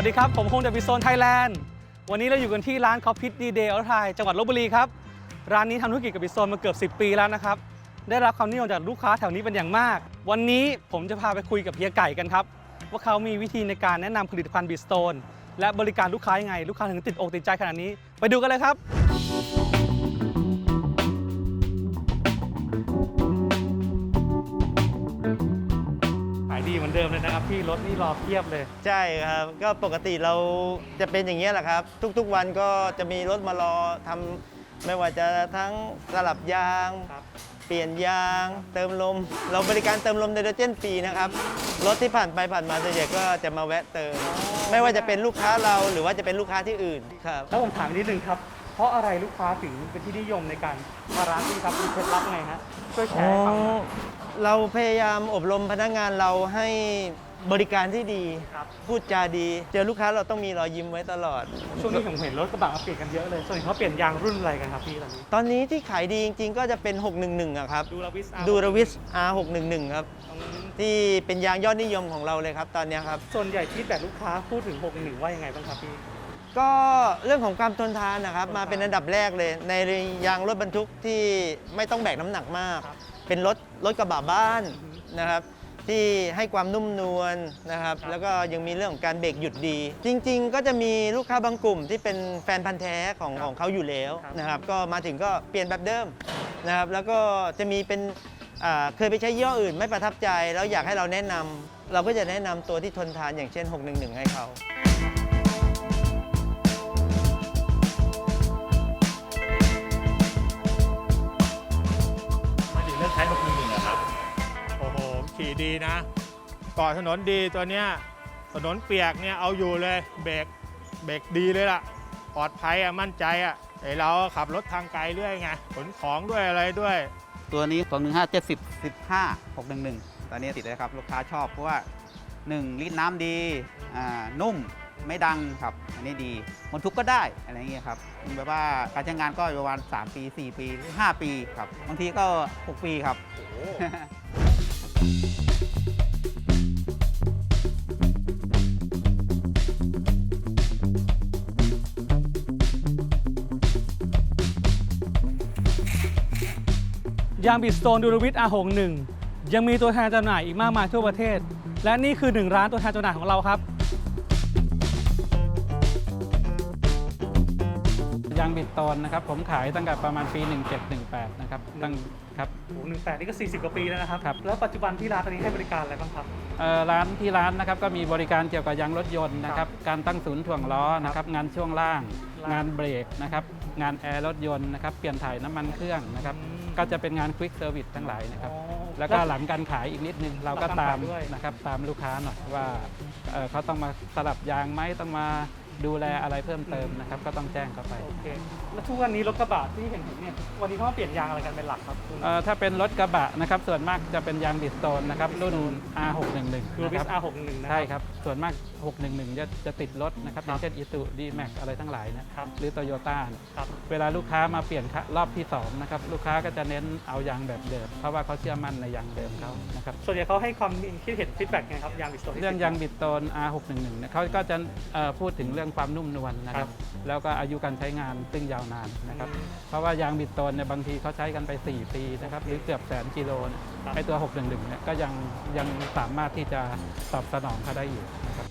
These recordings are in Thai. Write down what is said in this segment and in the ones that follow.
สดีครับ ผมคงเดบิโซนไทยแลนด์ วันนี้เราอยู่กันที่ร้านคอฟฟิทดีเดย์ออทายจังหวัดลบบุรีครับ ร้านนี้ทำธุรกิจกับบิโซนมาเกือบ 10 ปีแล้วนะครับ ได้รับความนิยมจากลูกค้าแถวนี้เป็นอย่างมาก วันนี้ผมจะพาไปคุยกับเฮียไก่กันครับ ว่าเขามีวิธีในการแนะนำผลิตภัณฑ์บิสโตนและบริการลูกค้ายังไง ลูกค้าถึงติดอกติดใจขนาดนี้ ไปดูกันเลยครับ มือนเดิมเลยนะครับพี่รถนี่รอเพียบเลย ใช่ครับ ก็ปกติเราจะเป็นอย่างนี้ยแหละครับ ทุกๆวันก็จะมีรถมารอทำไม่ว่าจะทั้งสลับยาง ครับ เปลี่ยนยาง เติมลม เราบริการเติมลมไดโดรเจนฟรีนะครับ รถที่ผ่านไปผ่านมาส่วนใหญ่ก็จะมาแวะเติม ไม่ว่าจะเป็นลูกค้าเราหรือว่าจะเป็นลูกค้าที่อื่นครับ แล้วผมถามอีกนิดนึงครับ เพราะอะไรลูกค้าถึงเป็นที่นิยมในการมาร้านพี่ครับมีเคล็ดลับไงฮะช่วยแชร์ให้ฟังหน่อย เราพยายามอบรมพนักงานเราให้บริการที่ดีครับพูดจาดี เจอลูกค้าเราต้องมีรอยยิ้มไว้ตลอด ช่วงนี้ผมเห็นรถกระบะมาเปลี่ยนกันเยอะเลย ส่วนใหญ่เขาเปลี่ยนยางรุ่นอะไรกันครับพี่ตอนนี้ ตอนนี้ที่ขายดีจริงๆ ก็จะเป็น 611อะครับดูราวิสดูรวิส R611 ครับ ที่เป็นยางยอดนิยมของเราเลยครับ ตอนเนี้ยครับ ส่วนใหญ่ที่แบบลูกค้าพูดถึง6 1ว่ายังไงบ้างครับพี่ ก็เรื่องของความทนทานนะครับ มาเป็นอันดับแรกเลย ในยางรถบรรทุกที่ไม่ต้องแบกน้ำหนักมาก ครับ เป็นรถรถกระบะบ้านอือฮึนะครับ ที่ให้ความนุ่มนวลนะครับครับ แล้วก็ยังมีเรื่องของการเบรกหยุดดี จริง ๆ ก็จะมีลูกค้าบางกลุ่มที่เป็นแฟนพันธ์แท้ของของเขาอยู่แล้วนะครับ ก็มาถึงก็เปลี่ยนแบบเดิมนะครับ แล้วก็จะมีเป็นอ่าเคยไปใช้ยี่ห้ออื่นไม่ประทับใจ แล้วอยากให้เราแนะนำเราก็จะแนะนำตัวที่ทนทานอย่างเช่น 611 ให้เขา ดีนะเกาะถนนดีตัวเนี้ยถนนเปียกเนี่ยเอาอยู่เลยเบรกเบรกดีเลยล่ะปลอดภัยอะมั่นใจอะไอเราขับรถทางไกลด้วยไงขนของด้วยอะไรด้วย ตัวนี้215 70 15 611 ตอนนี้ติดเลยครับ ลูกค้าชอบเพราะว่า 1 ลิตรน้ำดีอ่านุ่มไม่ดังครับ อันนี้ดีบรรทุกก็ได้อะไรอย่างเงี้ยครับแบบว่าการใช้งานก็ประมาณ3ปี 4 ปีหรือ5ปีครับบางทีก็ 6 ปีครับ ยางบิสโตนดูรวิส R61 ยังมีตัวแทนจำหน่ายอีกมากมายทั่วประเทศ และนี่คือหนึ่งร้านตัวแทนจำหน่ายของเราครับ ยางบิดโตนนะครับ ผมขายตั้งแต่ประมาณปี 1718 นะครับตั้งครับ โอ้โหหนึ่งแปดนี่ก็ 40 กว่าปีแล้วนะครับ ครับ แล้วปัจจุบันที่ร้านตอนนี้ให้บริการอะไรบ้างครับ เอ่อร้านที่ร้านนะครับก็มีบริการเกี่ยวกับยางรถยนต์นะครับการตั้งศูนย์ถ่วงล้อนะครับงานช่วงล่างล่างงานเบรกนะครับงานแอร์รถยนต์นะครับเปลี่ยนถ่ายน้ำมันเครื่องนะครับอืม ก็จะเป็นงานควิกเซอร์วิสทั้งหลายนะครับ อ๋อแล้วก็หลังการขายอีกนิดนึง เราก็หลังการตามขายด้วย นะครับตามลูกค้าหน่อยว่าเอ่อเขาต้องมาสลับยางไหมต้องมา ดูแลอะไรเพิ่มเติมนะครับ ก็ต้องแจ้งเข้าไปโอเคแล้วทุกวันนี้รถกระบะที่เห็นๆเนี่ยวันนี้เขามาเปลี่ยนยางอะไรกันเป็นหลักครับคุณเอ่อถ้าเป็นรถกระบะนะครับ ส่วนมากจะเป็นยางบิสโตนนะครับรุ่น R611 ดูวินะคสรับ R61 นะ ใช่ครับ ส่วนมาก 611 จะจะติดรถนะครับอครับ ย่างเช่นอีซูดีแม็กอะไรทั้งหลายนะครับหรือโตโยต้า ครับ เวลาลูกค้ามาเปลี่ยนคะรอบที่2นะครับลูกค้าก็จะเน้นเอายางแบบเดิม เพราะว่าเขาเชื่อมั่นในยางเดิมเขานะครับส่วนใหญ่เขาให้ความคิดเห็นฟีดแบ็กไงครับยางบิสโตน เรื่องยางบิดโตน R611 เนี่ยเขาก็จะเอ่อพูดถึงเรื่องความนุ่มนวลนะคครัรับบแล้วก็อายุการใช้งานซึ่งยาวนานนะครับ เพราะว่ายางบิดโตนเนี่ยบางทีเขาใช้กันไป 4 ปีนะครับ หรือเกือบแสนกิโลเนี่ยครับไอตัว 611เนี่ยก็ยังยังสามารถที่จะตอบสนองเขาได้อยู่นะครับ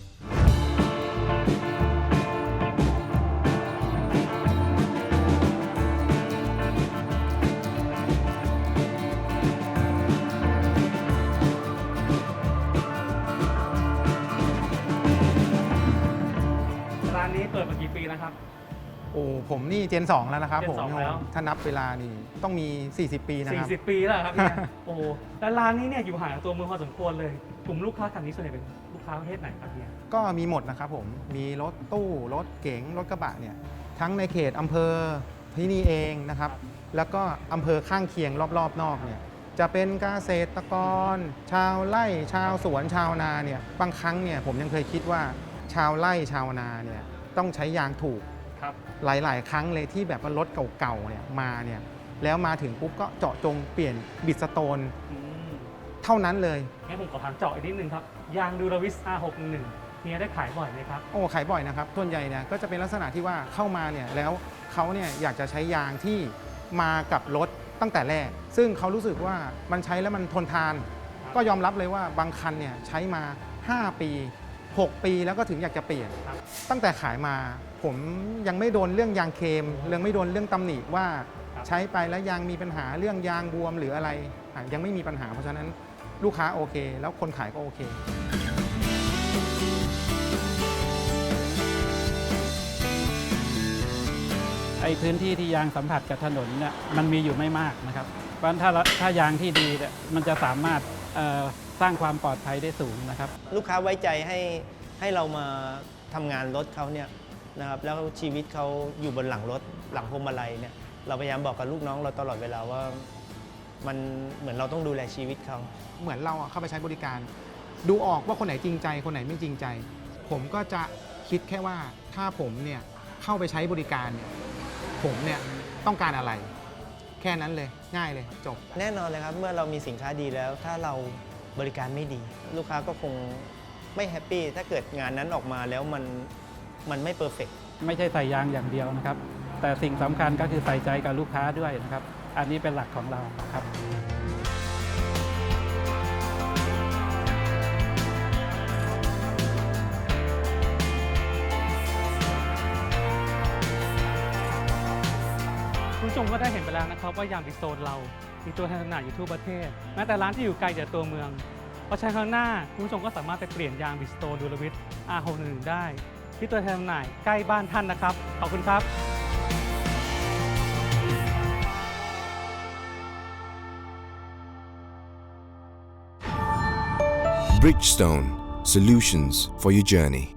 โอ้ผมนี่เจน 2 แล้วนะครับเจนผมสองแล้ว ถ้านับเวลานี่ต้องมี 40 ปีนะครับ 40 ปีแล้วครับเนี่ยโอ้โหแล้วร้านนี้เนี่ยอยู่ห่างจากตัวเมืองพอสมควรเลย กลุ่มลูกค้าแถวนี้ส่วนใหญ่เป็นลูกค้าประเทศไหนครับเนี่ย ก็มีหมดนะครับผม มีรถตู้ รถเก๋ง รถกระบะเนี่ย ทั้งในเขตอำเภอที่นี่เองนะครับ แล้วก็อำเภอข้างเคียงรอบๆ นอกเนี่ย จะเป็นเกษตรกร ชาวไร่ ชาวสวนชาวนาเนี่ย บางครั้งเนี่ยผมยังเคยคิดว่าชาวไร่ชาวนาเนี่ยต้องใช้ยางถูกครับ หลาย ๆ ครั้งเลยที่แบบว่ารถเก่าๆเนี่ยมาเนี่ยแล้วมาถึงปุ๊บก็เจาะจงเปลี่ยนบิดสโตน อืมเท่านั้นเลย งั้นผมขอถามเจาะอีกนิดนึงครับยางดูราวิส R61 เฮียได้ขายบ่อยไหมครับ โอ้ขายบ่อยนะครับส่วนใหญ่เนี่ยก็จะเป็นลักษณะที่ว่าเข้ามาเนี่ยแล้วเขาเนี่ยอยากจะใช้ยางที่มากับรถตั้งแต่แรก ซึ่งเขารู้สึกว่ามันใช้แล้วมันทนทานครับก็ยอมรับเลยว่าบางคันเนี่ยใช้มา 5 ปี 6 ปีแล้วก็ถึงอยากจะเปลี่ยนครับตั้งแต่ขายมา ผมยังไม่โดนเรื่องยางเค็มเรื่องไม่โดนเรื่องตำหนิว่าใช้ไปแล้วยางมีปัญหาเรื่องยางบวมหรืออะไรอะยังไม่มีปัญหาเพราะฉะนั้นลูกค้าโอเค แล้วคนขายก็โอเค ไอ้พื้นที่ที่ยางสัมผัสกับถนนเนี่ยมันมีอยู่ไม่มากนะครับ เพราะฉะนั้นถ้าถ้ายางที่ดีเนี่ยมันจะสามารถเอ่อ สร้างความปลอดภัยได้สูงนะครับ ลูกค้าไว้ใจให้ให้เรามาทำงานรถเขาเนี่ยนะครับแล้วชีวิตเขาอยู่บนหลังรถหลังพวงมาลัยเนี่ยเราพยายามบอกกับลูกน้องเราตลอดเวลาว่ามันเหมือนเราต้องดูแลชีวิตเขา เหมือนเราอะเข้าไปใช้บริการ ดูออกว่าคนไหนจริงใจ คนไหนไม่จริงใจ ผมก็จะคิดแค่ว่าถ้าผมเนี่ยเข้าไปใช้บริการเนี่ยผมเนี่ยต้องการอะไร แค่นั้นเลยง่ายเลยจบ แน่นอนเลยครับ เมื่อเรามีสินค้าดีแล้ว ถ้าเรา บริการไม่ดี ลูกค้าก็คงไม่แฮปปี้ถ้าเกิดงานนั้นออกมาแล้วมันมันไม่เพอร์เฟกไม่ใช่ใส่ยางอย่างเดียวนะครับ แต่สิ่งสำคัญก็คือใส่ใจกับลูกค้าด้วยนะครับ อันนี้เป็นหลักของเราครับ คุณผู้ชมก็ได้เห็นไปแล้วนะครับว่ายางบิสโซนเรา มีตัวแทนจำหน่ายอยู่ทั่วประเทศ แม้แต่ร้านที่อยู่ไกลจากตัวเมือง เพราะฉะนั้นครั้งหน้าคุณผู้ชมก็สามารถไปเปลี่ยนยางบิสโตดูลวิท R611 ได้ ที่ตัวแทนจำหน่ายใกล้บ้านท่านนะครับ ขอบคุณครับ Bridgestone, solutions for your journey.